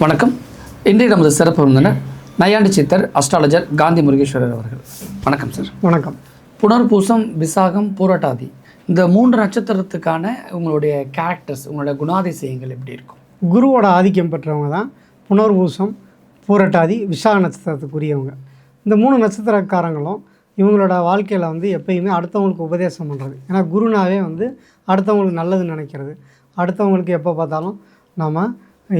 வணக்கம். இன்றைய நமது சிறப்பு விருந்தினர் நையாண்டி சித்தர் அஸ்ட்ராலஜர் காந்தி முருகேஸ்வரர் அவர்கள். வணக்கம் சார் வணக்கம். புனர்பூசம் விசாகம் பூரட்டாதி இந்த மூன்று நட்சத்திரத்துக்கான உங்களுடைய கேரக்டர்ஸ் உங்களுடைய குணாதிசயங்கள் எப்படி இருக்கும்? குருவோட ஆதிக்கம் பெற்றவங்க தான் புனர்பூசம் பூரட்டாதி விசாக நட்சத்திரத்துக்குரியவங்க. இந்த மூணு நட்சத்திரக்காரங்களும் இவங்களோட வாழ்க்கையில் வந்து எப்பயுமே அடுத்தவங்களுக்கு உபதேசம் பண்ணுறது ஏன்னா குருனாவே வந்து அடுத்தவங்களுக்கு நல்லது நினைக்கிறது. அடுத்தவங்களுக்கு எப்போ பார்த்தாலும் நம்ம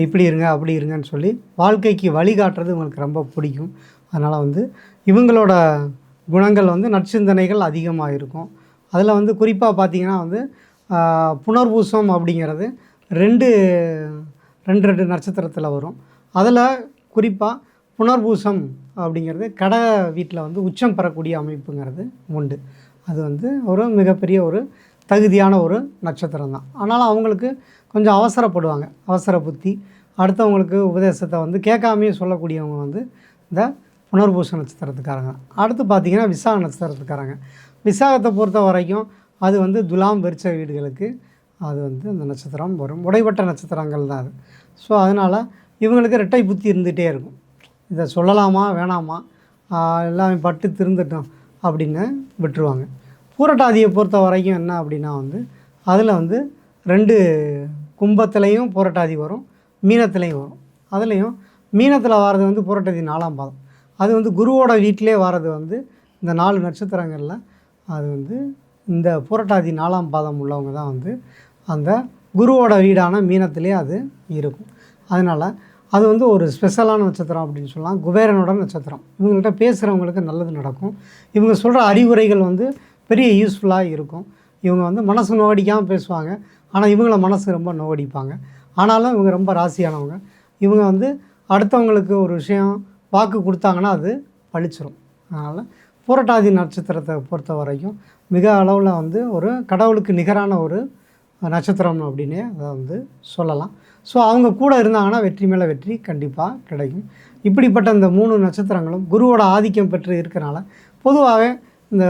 இப்படி இருங்க அப்படி இருங்கன்னு சொல்லி வாழ்க்கைக்கு வழிகாட்டுறது உங்களுக்கு ரொம்ப பிடிக்கும். அதனால் வந்து இவங்களோட குணங்கள் வந்து நற்சிந்தனைகள் அதிகமாக இருக்கும். அதில் வந்து குறிப்பாக பார்த்தீங்கன்னா வந்து புனர்பூசம் அப்படிங்கிறது ரெண்டு ரெண்டு ரெண்டு நட்சத்திரத்தில் வரும். அதில் குறிப்பாக புனர்பூசம் அப்படிங்கிறது கடை வீட்டில் வந்து உச்சம் பெறக்கூடிய அமைப்புங்கிறது உண்டு. அது வந்து ஒரு மிகப்பெரிய ஒரு தகுதியான ஒரு நட்சத்திரம் தான் ஆனாலும் அவங்களுக்கு கொஞ்சம் அவசரப்படுவாங்க. அவசர புத்தி. அடுத்தவங்களுக்கு உபதேசத்தை வந்து கேட்காமையே சொல்லக்கூடியவங்க வந்து இந்த புனர்பூச நட்சத்திரத்துக்காரங்க. அடுத்து பார்த்தீங்கன்னா விசாக நட்சத்திரத்துக்காரங்க. விசாகத்தை பொறுத்த வரைக்கும் அது வந்து துலாம் வெறிச்ச வீடுகளுக்கு அது வந்து அந்த நட்சத்திரம் வரும். உடைப்பட்ட நட்சத்திரங்கள் தான் அது. ஸோ அதனால் இவங்களுக்கு ரெட்டை புத்தி இருந்துகிட்டே இருக்கும். இதை சொல்லலாமா வேணாமா? எல்லாமே எல்லாம் பட்டு திருந்துட்டோம் அப்படின்னு விட்டுருவாங்க. பூரட்டாதியை பொறுத்த வரைக்கும் என்ன அப்படின்னா வந்து அதில் வந்து ரெண்டு கும்பத்துலேயும் பூரட்டாதி வரும் மீனத்துலேயும் வரும். அதுலேயும் மீனத்தில் வர்றது வந்து பூரட்டாதி நாலாம் பாதம். அது வந்து குருவோட வீட்டிலே வர்றது வந்து இந்த நாலு நட்சத்திரங்களில் அது வந்து இந்த பூரட்டாதி நாலாம் பாதம் உள்ளவங்க தான் வந்து அந்த குருவோட வீடான மீனத்திலே அது இருக்கும். அதனால் அது வந்து ஒரு ஸ்பெஷலான நட்சத்திரம் அப்படின்னு சொல்லலாம். குபேரனோட நட்சத்திரம். இவங்கள்ட்ட பேசுகிறவங்களுக்கு நல்லது நடக்கும். இவங்க சொல்கிற அறிவுரைகள் வந்து பெரிய யூஸ்ஃபுல்லாக இருக்கும். இவங்க வந்து மனசு நோவடிக்காமல் பேசுவாங்க. ஆனால் இவங்கள மனசு ரொம்ப நோவடிப்பாங்க ஆனாலும் இவங்க ரொம்ப ராசியானவங்க. இவங்க வந்து அடுத்தவங்களுக்கு ஒரு விஷயம் வாக்கு கொடுத்தாங்கன்னா அது பழிச்சிரும். அதனால் புரட்டாதி நட்சத்திரத்தை பொறுத்த வரைக்கும் மிக அளவில் வந்து ஒரு கடவுளுக்கு நிகரான ஒரு நட்சத்திரம் அப்படின்னே அதை வந்து சொல்லலாம். ஸோ அவங்க கூட இருந்தாங்கன்னா வெற்றி மேலே வெற்றி கண்டிப்பாக கிடைக்கும். இப்படிப்பட்ட இந்த மூணு நட்சத்திரங்களும் குருவோட ஆதிக்கம் பெற்று இருக்கிறனால பொதுவாகவே இந்த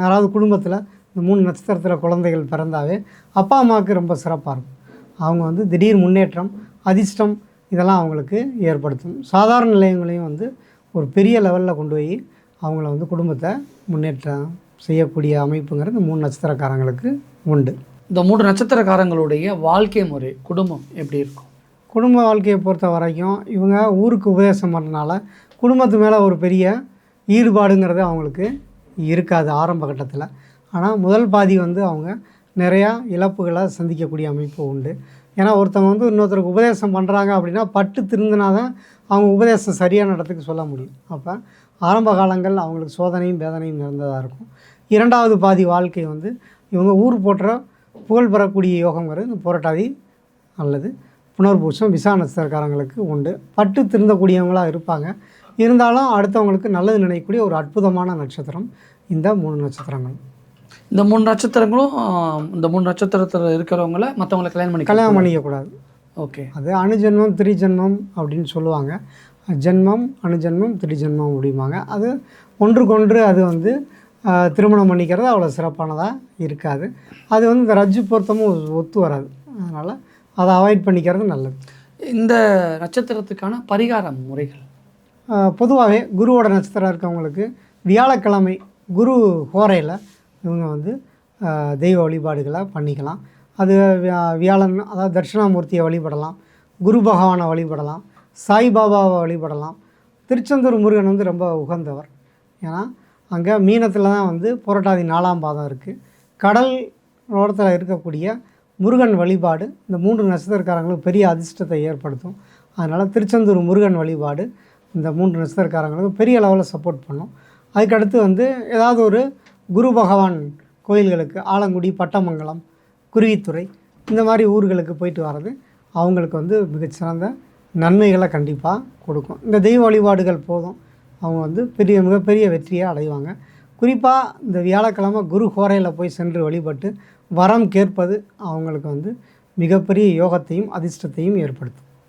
யாராவது குடும்பத்தில் இந்த மூணு நட்சத்திரத்தில் குழந்தைகள் பிறந்தாவே அப்பா அம்மாவுக்கு ரொம்ப சிறப்பாக இருக்கும். அவங்க வந்து திடீர் முன்னேற்றம் அதிர்ஷ்டம் இதெல்லாம் அவங்களுக்கு ஏற்படுத்தும். சாதாரண நிலையங்களையும் வந்து ஒரு பெரிய லெவலில் கொண்டு போய் அவங்கள வந்து குடும்பத்தை முன்னேற்றம் செய்யக்கூடிய அமைப்புங்கிறது இந்த மூணு நட்சத்திரக்காரங்களுக்கு உண்டு. இந்த மூன்று நட்சத்திரக்காரங்களுடைய வாழ்க்கை முறை குடும்பம் எப்படி இருக்கும்? குடும்ப வாழ்க்கையை பொறுத்த வரைக்கும் இவங்க ஊருக்கு உபதேசம் பண்ணுறதுனால குடும்பத்து மேலே ஒரு பெரிய ஈடுபாடுங்கிறது அவங்களுக்கு இருக்காது ஆரம்ப கட்டத்தில். ஆனால் முதல் பாதி வந்து அவங்க நிறையா இழப்புகளை சந்திக்கக்கூடிய அமைப்பு உண்டு. ஏன்னா ஒருத்தவங்க வந்து இன்னொருத்தருக்கு உபதேசம் பண்ணுறாங்க அப்படின்னா பட்டு திருந்தினா தான் அவங்க உபதேசம் சரியான இடத்துக்கு சொல்ல முடியும். அப்போ ஆரம்ப காலங்கள் அவங்களுக்கு சோதனையும் வேதனையும் நிறைந்ததாக இருக்கும். இரண்டாவது பாதி வாழ்க்கை வந்து இவங்க ஊர் போற்ற புகழ் பெறக்கூடிய யோகங்கிறது இந்த புரட்டாதி அல்லது புனர்பூசம் விசா நட்சத்திரக்காரங்களுக்கு உண்டு. பட்டு திருந்தக்கூடியவங்களாக இருப்பாங்க. இருந்தாலும் அடுத்தவங்களுக்கு நல்லது நினைக்கக்கூடிய ஒரு அற்புதமான நட்சத்திரம் இந்த மூணு நட்சத்திரங்கள். இந்த மூணு நட்சத்திரங்களும் இந்த மூணு நட்சத்திரத்தில் இருக்கிறவங்கள மற்றவங்களை கல்யாணம் பண்ணி கல்யாணம் பண்ணிக்கக்கூடாது. ஓகே. அது அணுஜென்மம் திரிஜென்மம் அப்படின்னு சொல்லுவாங்க. ஜென்மம் அணுஜென்மம் திரிஜென்மம் அப்படிம்பாங்க. அது ஒன்றுக்கொன்று அது வந்து திருமணம் பண்ணிக்கிறது அவ்வளோ சிறப்பானதாக இருக்காது. அது வந்து இந்த ரஜ்ஜு பொருத்தமும் ஒத்து வராது. அதனால் அதை அவாய்ட் பண்ணிக்கிறது நல்லது. இந்த நட்சத்திரத்துக்கான பரிகார முறைகள்? பொதுவாகவே குருவோட நட்சத்திரம் இருக்கவங்களுக்கு வியாழக்கிழமை குரு ஹோரையில் இவங்க வந்து தெய்வ வழிபாடுகளை பண்ணிக்கலாம். அது வியா- வியாழன் அதாவது தட்சிணாமூர்த்தியை வழிபடலாம் குரு பகவானை வழிபடலாம் சாய்பாபாவை வழிபடலாம். திருச்செந்தூர் முருகன் வந்து ரொம்ப உகந்தவர். ஏன்னா அங்கே மீனத்தில் தான் வந்து புரட்டாதி நாலாம் பாதம் இருக்குது கடல் ஓரத்தில் இருக்கக்கூடிய முருகன் வழிபாடு. இந்த மூன்று நட்சத்திரக்காரங்களுக்கு பெரிய அதிர்ஷ்டத்தை ஏற்படுத்தும். அதனால் திருச்செந்தூர் முருகன் வழிபாடு இந்த மூன்று நட்சத்திரக்காரங்களுக்கு பெரிய லெவலில் சப்போர்ட் பண்ணும். அதுக்கடுத்து வந்து ஏதாவது ஒரு குரு பகவான் கோயில்களுக்கு ஆலங்குடி பட்டமங்கலம் குருவித்துறை இந்த மாதிரி ஊர்களுக்கு போயிட்டு வர்றது அவங்களுக்கு வந்து மிகச்சிறந்த நன்மைகளை கண்டிப்பாக கொடுக்கும். இந்த தெய்வ வழிபாடுகள் போதும். அவங்க வந்து பெரிய மிகப்பெரிய வெற்றியை அடைவாங்க. குறிப்பாக இந்த வியாழக்கிழமை குரு ஹோரையில் போய் சென்று வழிபட்டு வரம் கேட்பது அவங்களுக்கு வந்து மிகப்பெரிய யோகத்தையும் அதிர்ஷ்டத்தையும் ஏற்படுத்தும்.